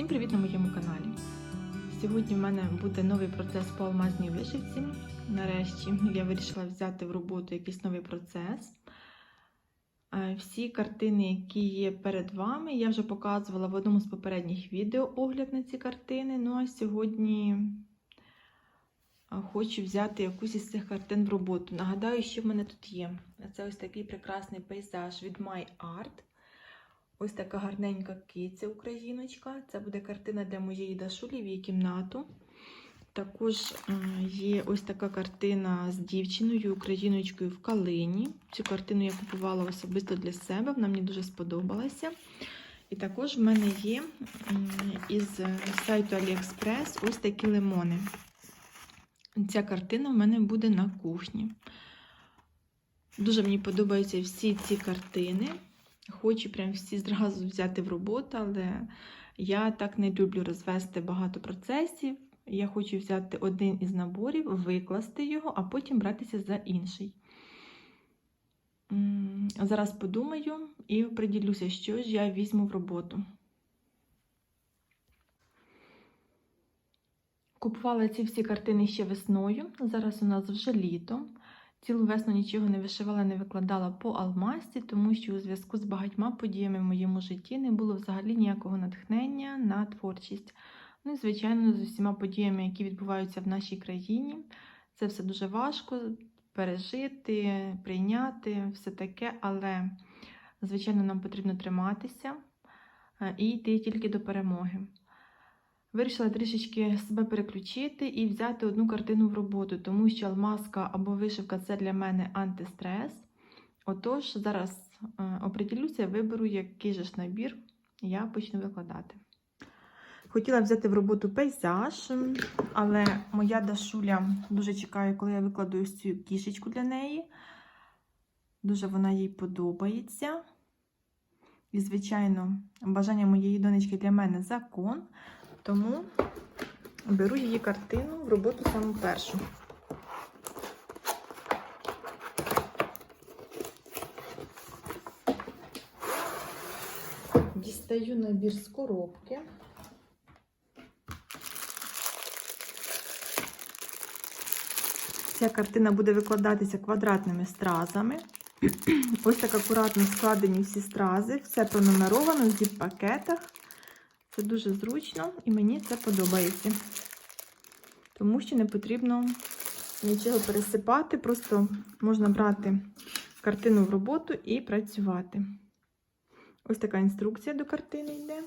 Всім привіт на моєму каналі. Сьогодні в мене буде новий процес по алмазній вишивці. Нарешті я вирішила взяти в роботу якийсь новий процес. Е, Всі картини, які є перед вами, я вже показувала в одному з попередніх відео огляд на ці картини. Ну а сьогодні е, хочу взяти якусь із цих картин в роботу. Нагадаю, що в мене тут є. Це ось такий прекрасний пейзаж від My Art. Ось така гарненька киця україночка. Це буде картина для моєї Дашулі в її кімнату. Також е, є ось така картина з дівчиною, україночкою в калині. Цю картину я купувала особисто для себе, вона мені дуже сподобалася. І також в мене є із сайту AliExpress ось такі лимони. Ця картина в мене буде на кухні. Дуже мені подобаються всі ці картини. Хочу прям всі зразу взяти в роботу, але я так не люблю розвести багато процесів. Я хочу взяти один із наборів, викласти його, а потім братися за інший. Зараз подумаю і приділюся, що ж я візьму в роботу. Купувала ці всі картини ще весною. Зараз у нас вже літо. Цілу весну нічого не вишивала, не викладала по алмазці, тому що у зв'язку з багатьма подіями в моєму житті не було взагалі ніякого натхнення на творчість. Ну і, звичайно, з усіма подіями, які відбуваються в нашій країні, це все дуже важко пережити, прийняти, все таке, але, звичайно, нам потрібно триматися е, і йти тільки до перемоги. Вирішила трішечки себе переключити і взяти одну картину в роботу, тому що алмазка або вишивка це для мене антистрес. Отож, зараз е, оприділюся, виберу, який же ж набір я почну викладати. Хотіла взяти в роботу пейзаж, але моя Дашуля дуже чекає, коли я викладу цю кішечку для неї. Дуже вона їй подобається. І, звичайно, бажання моєї донечки для мене закон. Тому беру її картину в роботу саму першу. Дістаю набір з коробки. Ця картина буде викладатися квадратними стразами. Ось так акуратно складені всі стрази, все пронумеровано в зіп-пакетах. Це дуже зручно і мені це подобається. Тому що не потрібно нічого пересипати, просто можна брати картину в роботу і працювати. Ось така інструкція до картини йде.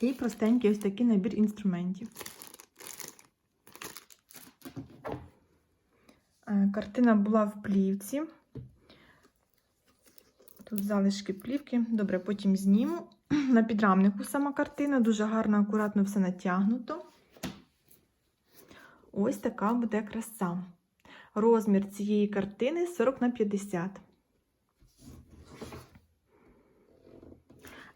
І простенький ось такий набір інструментів. Е, Картина була в плівці. Тут залишки плівки. Добре, потім зніму. На підрамнику сама картина, дуже гарно, акуратно все натягнуто. Ось така буде краса. Розмір цієї картини 40 на 50.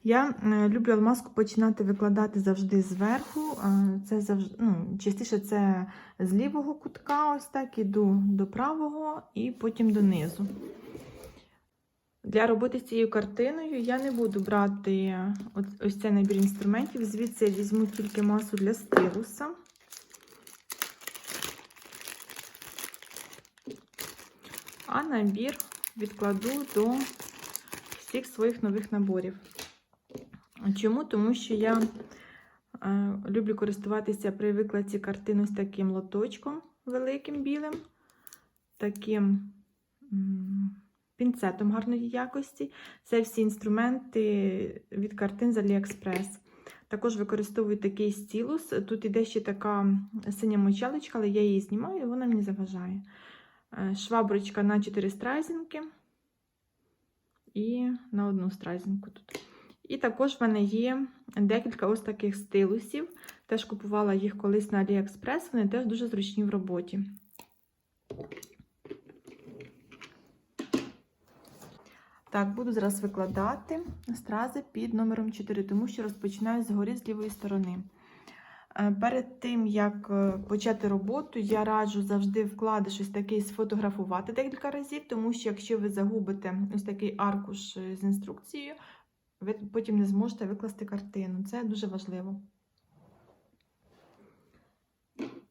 Я е, люблю алмазку починати викладати завжди зверху. Е, Це завжди, ну, частіше це з лівого кутка, ось так, іду до правого і потім донизу. Для роботи з цією картиною я не буду брати ось, цей набір інструментів. Звідси я візьму тільки масу для стилуса. А набір відкладу до всіх своїх нових наборів. Чому? Тому що я е, люблю користуватися при викладці картин ось таким лоточком великим білим, таким пінцетом гарної якості. Це всі інструменти від картин з AliExpress. Також використовую такий стілус. Тут іде ще така синя мочалочка, але я її знімаю, і вона мені заважає. Е, Шваброчка на 4 стразінки і на одну стразінку тут. І також в мене є декілька ось таких стилусів. Теж купувала їх колись на AliExpress, вони теж дуже зручні в роботі. Так, буду зараз викладати стрази під номером 4, тому що розпочинаю згори з лівої сторони. Е, Перед тим, як е, почати роботу, я раджу завжди вкладиш ось такий сфотографувати декілька разів, тому що якщо ви загубите ось такий аркуш е, з інструкцією, ви потім не зможете викласти картину. Це дуже важливо.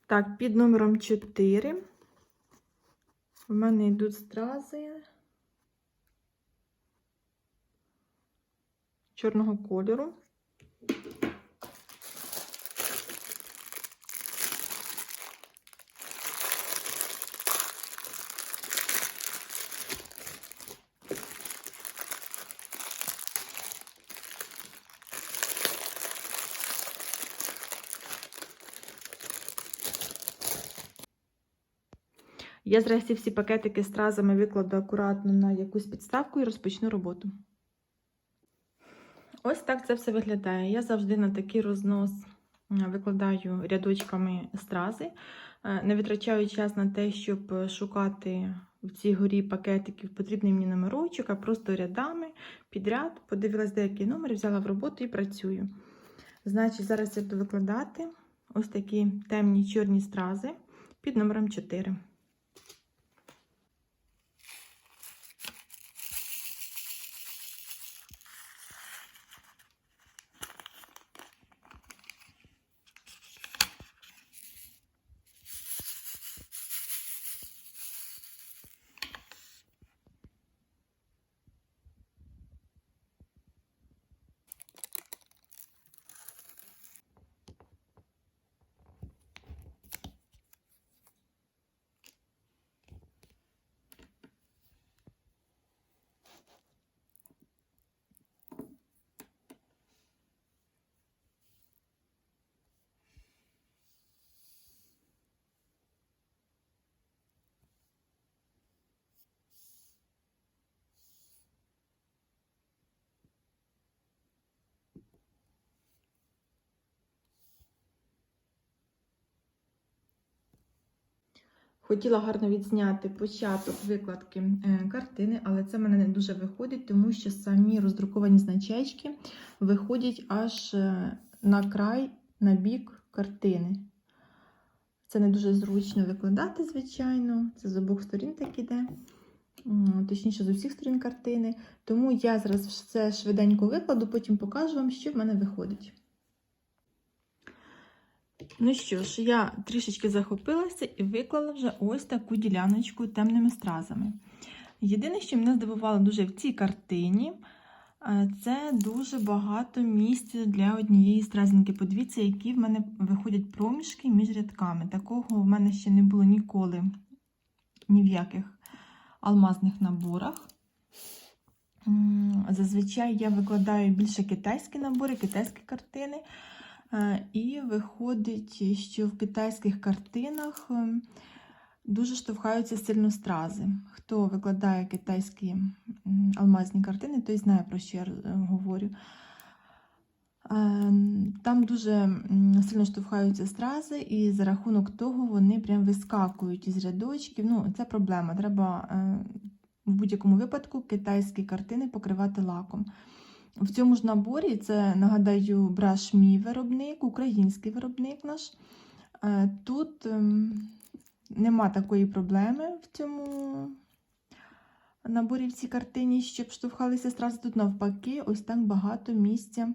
Так, під номером 4 в мене йдуть стрази чорного кольору. Я ці всі пакетики стразами викладу акуратно на якусь підставку і розпочну роботу. Ось так це все виглядає. Я завжди на такий рознос е, викладаю рядочками стрази, е, не витрачаю час на те, щоб шукати в цій горі пакетиків потрібний мені номерочок, а просто рядами підряд, подивилась деякий номер, взяла в роботу і працюю. Значить, зараз я буду викладати ось такі темні чорні стрази під номером 4. Хотіла гарно відзняти початок викладки е, картини, але це в мене не дуже виходить, тому що самі роздруковані значечки виходять аж е, на край, на бік картини. Це не дуже зручно викладати, звичайно. Це з обох сторін так іде, точніше, з усіх сторін картини. Тому я зараз все швиденько викладу, потім покажу вам, що в мене виходить. Ну що ж, я трішечки захопилася і виклала вже ось таку діляночку темними стразами. Єдине, що мене здивувало дуже в цій картині, це дуже багато місця для однієї стразинки. Подивіться, які в мене виходять проміжки між рядками. Такого в мене ще не було ніколи ні в яких алмазних наборах. Зазвичай я викладаю більше китайські набори, китайські картини. І виходить, що в китайських картинах ем, дуже штовхаються сильно стрази. Хто викладає китайські алмазні картини, той знає, про що я е, говорю. Там дуже сильно штовхаються стрази, і за рахунок того вони прям вискакують із рядочків. Ну, Це проблема. Треба е, в будь-якому випадку китайські картини покривати лаком. В цьому ж наборі це, нагадаю, браш мій виробник, український виробник наш. Е, тут ем, нема такої проблеми в цьому наборі в цій картині, щоб штовхалися стрази. Тут, навпаки, ось так багато місця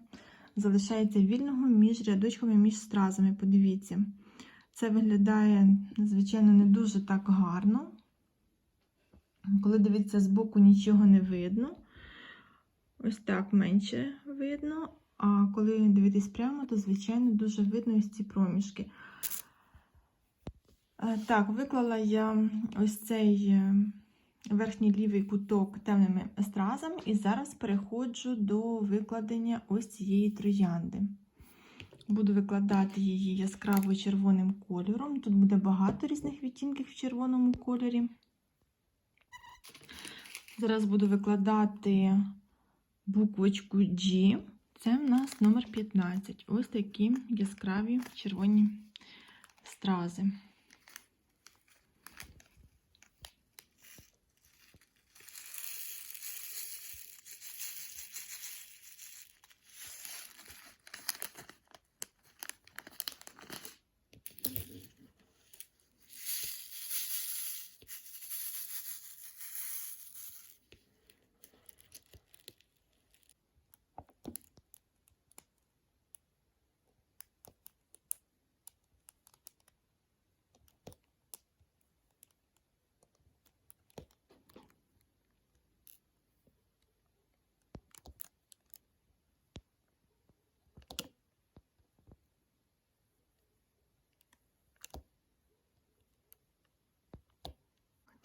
залишається вільного між рядочками, між стразами. Подивіться, це виглядає, звичайно, не дуже так гарно. Коли дивіться, збоку нічого не видно. Ось так менше видно. А коли дивитись прямо, то, звичайно, дуже видно ось ці проміжки. Е, так, виклала я ось цей е, верхній лівий куток темними стразами, і зараз переходжу до викладення ось цієї троянди. Буду викладати її яскраво червоним кольором. Тут буде багато різних відтінків в червоному кольорі. Зараз буду викладати буквочку G. Це в нас номер 15. Ось такі яскраві червоні стрази.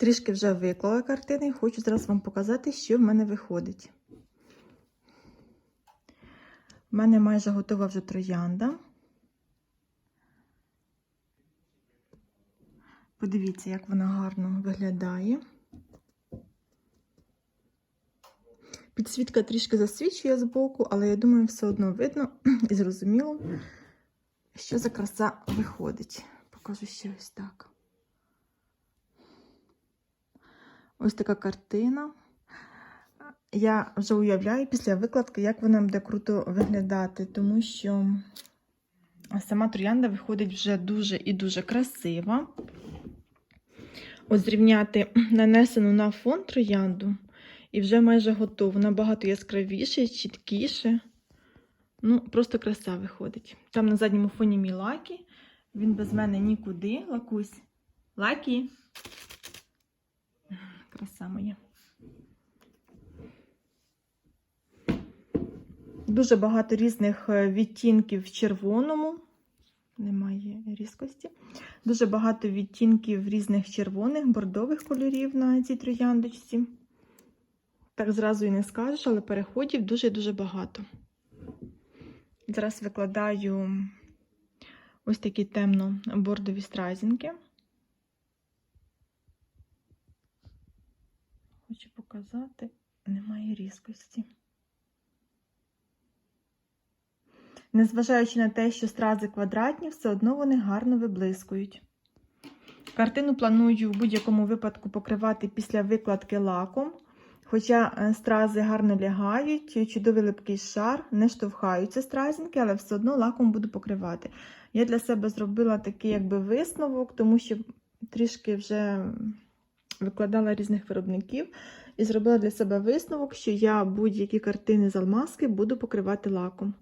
Трішки вже виклала картини і хочу зараз вам показати, що в мене виходить. У мене майже готова вже троянда. Подивіться, як вона гарно виглядає. Підсвітка трішки засвічує збоку, але я думаю, все одно видно і зрозуміло, що за краса виходить. Покажу ще ось так. Ось така картина. Я вже уявляю після викладки, як вона буде круто виглядати, тому що сама троянда виходить вже дуже і дуже красива. Ось зрівняти нанесену на фон троянду і вже майже готово. Набагато яскравіше, чіткіше. Ну, просто краса виходить. Там на задньому фоні мій лакі. Він без мене нікуди. Лакусь. Лакі. Краса моя. Дуже багато різних е, відтінків в червоному. Немає різкості. Дуже багато відтінків різних червоних, бордових кольорів на цій трояндочці. Так зразу і не скажеш, але переходів дуже-дуже багато. Зараз викладаю ось такі темно-бордові стразінки. Хочу показати, немає різкості. Незважаючи на те, що стрази квадратні, все одно вони гарно виблискують. Картину планую в будь-якому випадку покривати після викладки лаком. Хоча стрази гарно лягають, чудовий липкий шар, не штовхаються стразінки, але все одно лаком буду покривати. Я для себе зробила такий якби висновок, тому що трішки вже викладала різних виробників і зробила для себе висновок, що я будь-які картини з алмазки буду покривати лаком.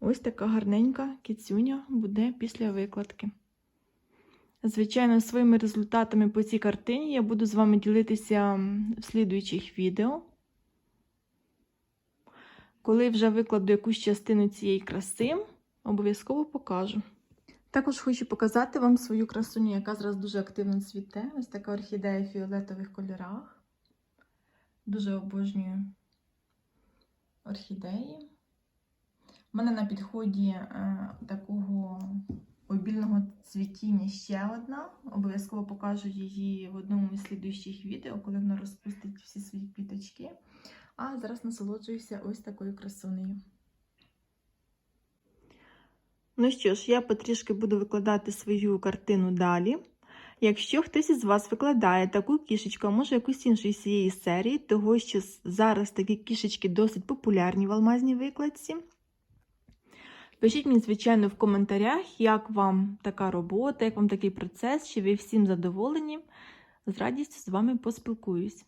Ось така гарненька кіцюня буде після викладки. Звичайно, своїми результатами по цій картині я буду з вами ділитися в слідуючих відео. Коли вже викладу якусь частину цієї краси, обов'язково покажу. Також хочу показати вам свою красуню, яка зараз дуже активно цвіте. Ось така орхідея в фіолетових кольорах. Дуже обожнюю орхідеї. У мене на підході е, такого обільного цвітіння ще одна. Обов'язково покажу її в одному із слідуючих відео, коли вона розпустить всі свої квіточки. А зараз насолоджуюся ось такою красунею. Ну що ж, я потрішки буду викладати свою картину далі. Якщо хтось із вас викладає таку кішечку, а може якусь іншу із цієї серії, того що зараз такі кішечки досить популярні в алмазній викладці. Пишіть мені, звичайно, в коментарях, як вам така робота, як вам такий процес, чи ви всім задоволені. З радістю з вами поспілкуюсь.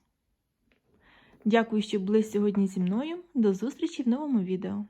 Дякую, що були сьогодні зі мною. До зустрічі в новому відео.